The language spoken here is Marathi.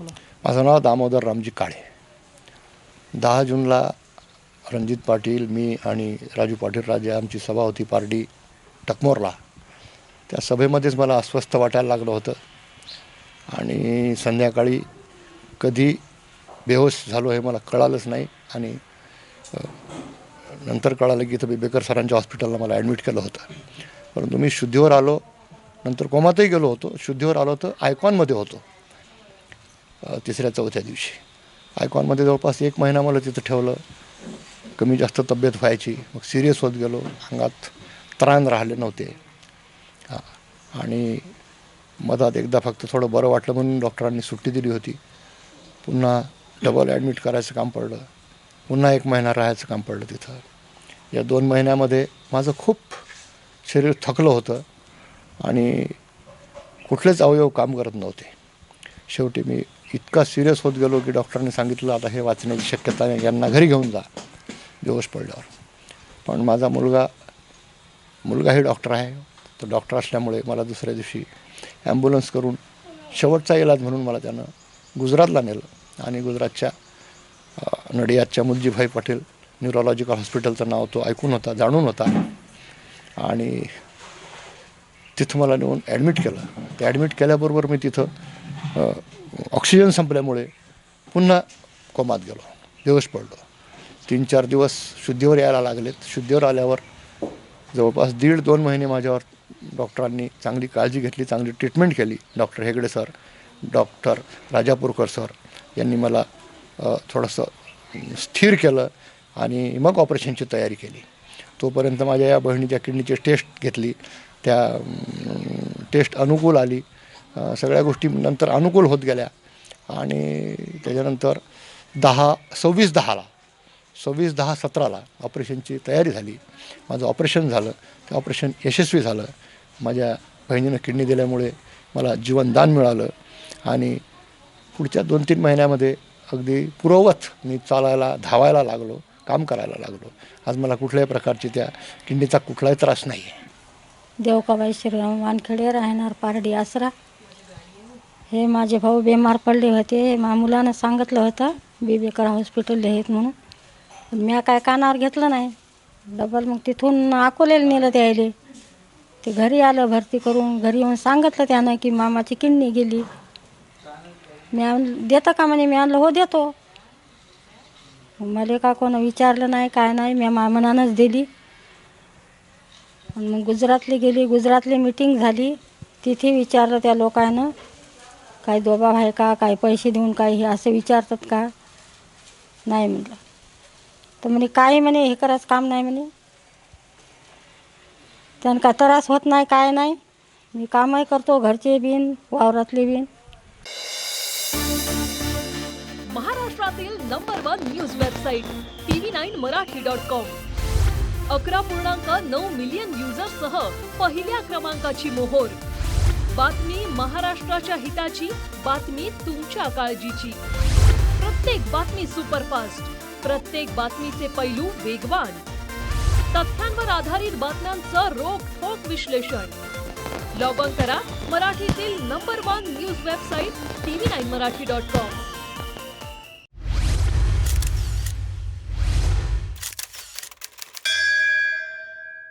माझं नाव दामोदर रामजी काळे. दहा जूनला रणजित पाटील मी आणि राजू पाटील राजे आमची सभा होती पारडी टकमोरला. त्या सभेमध्येच मला अस्वस्थ वाटायला लागलं होतं. आणि संध्याकाळी कधी बेहोश झालो हे मला कळालंच नाही आणि नंतर कळालं की इथं बेबेकर सरांच्या हॉस्पिटलला मला ॲडमिट केलं होतं. परंतु मी शुद्धीवर आलो. नंतर कोमातही गेलो होतो. शुद्धीवर आलो तर आयकॉनमध्ये होतो. तिसऱ्या चौथ्या दिवशी. आयकॉनमध्ये जवळपास एक महिना मला तिथं ठेवलं. कमी जास्त तब्येत व्हायची. मग सिरियस होत गेलो. अंगात त्राण राहिले नव्हते. हां. आणि मधात एकदा फक्त थोडं बरं वाटलं म्हणून डॉक्टरांनी सुट्टी दिली होती. पुन्हा डबल ॲडमिट करायचं काम पडलं. पुन्हा एक महिना राहायचं काम पडलं तिथं. या दोन महिन्यामध्ये माझं खूप शरीर थकलं होतं. आणि कुठलेच अवयव काम करत नव्हते. शेवटी मी इतका सिरियस होत गेलो की डॉक्टरांनी सांगितलं आता हे वाचण्याची शक्यता नाही यांना घरी घेऊन जा. बेहोश पडल्यावर. पण माझा मुलगा मुलगाही डॉक्टर आहे. तो डॉक्टर असल्यामुळे मला दुसऱ्या दिवशी ॲम्ब्युलन्स करून शेवटचा इलाज म्हणून मला त्यानं गुजरातला नेलं. आणि गुजरातच्या अ, नडियादच्या मुलजीभाई पटेल न्यूरोलॉजिकल हॉस्पिटलचं नाव तो ऐकून होता जाणून होता. आणि तिथं मला नेऊन ॲडमिट केलं. ते ॲडमिट केल्याबरोबर मी तिथं ऑक्सिजन संपल्यामुळे पुन्हा कोमात गेलो. दिवस पडलो. तीन चार दिवस शुद्धीवर यायला लागलेत. शुद्धीवर आल्यावर जवळपास दीड दोन महिने माझ्यावर डॉक्टरांनी चांगली काळजी घेतली चांगली ट्रीटमेंट केली. Doctor Hegde sir doctor Rajapurkar sir यांनी मला थोडंसं स्थिर केलं आणि मग ऑपरेशनची तयारी केली. तोपर्यंत माझ्या या बहिणीच्या किडनीची टेस्ट घेतली. त्या टेस्ट अनुकूल आली. सगळ्या गोष्टी नंतर अनुकूल होत गेल्या. आणि त्याच्यानंतर दहा सव्वीस दहाला सव्वीस दहा सतराला ऑपरेशनची तयारी झाली. माझं ऑपरेशन झालं. ते ऑपरेशन यशस्वी झालं. माझ्या बहिणीनं किडनी दिल्यामुळे मला जीवनदान मिळालं. आणि पुढच्या दोन तीन महिन्यामध्ये अगदी पुरवत मी चालायला धावायला लागलो काम करायला लागलो. आज मला कुठल्याही प्रकारची त्या किडनीचा कुठलाही त्रास नाही आहे देवकाबाई श्रीराम वानखेडे राहणार पारडी आसरा. हे माझे भाऊ बेमार पडले होते. मा मुलानं सांगितलं होतं बिबेकर हॉस्पिटल आहेत म्हणून. पण म्या काय कानावर घेतलं नाही. डबल मग तिथून अकोलेला नेलं त्यायले. ते घरी आलं भरती करून घरी येऊन सांगितलं त्यानं की मामाची किडनी गेली. मी देतं का म्हणे? मी आणलं हो देतो. मला का कोणा विचारलं नाही काय नाही मी मामनानंच दिली. मग गुजरातली गेली गुजरातली मीटिंग झाली. तिथे विचारलं त्या लोकांनं काय दोबाव आहे का काय पैसे देऊन काय हे असं विचारतात का? नाही म्हटलं. तर म्हणे काय म्हणे हे करायचं काम नाही म्हणे. त्यानं काय त्रास होत नाही काय नाही. मी कामही करतो घरचे बिन वावरातले बिन. महाराष्ट्रातील number one news website TV nine Marathi dot com अकरा पूर्णांक नऊ मिलियन युजर्ससह पहिल्या क्रमांकाची मोहोर. बातमी महाराष्ट्राच्या हिताची बातमी तुमच्या काळजीची. प्रत्येक बातमी सुपरफास्ट प्रत्येक बातमीचे पैलू वेगवान. तथ्यांवर आधारित बातम्यांचं रोखोक विश्लेषण. लॉग ऑन करा मराठीतील number one news website TV nine Marathi dot com.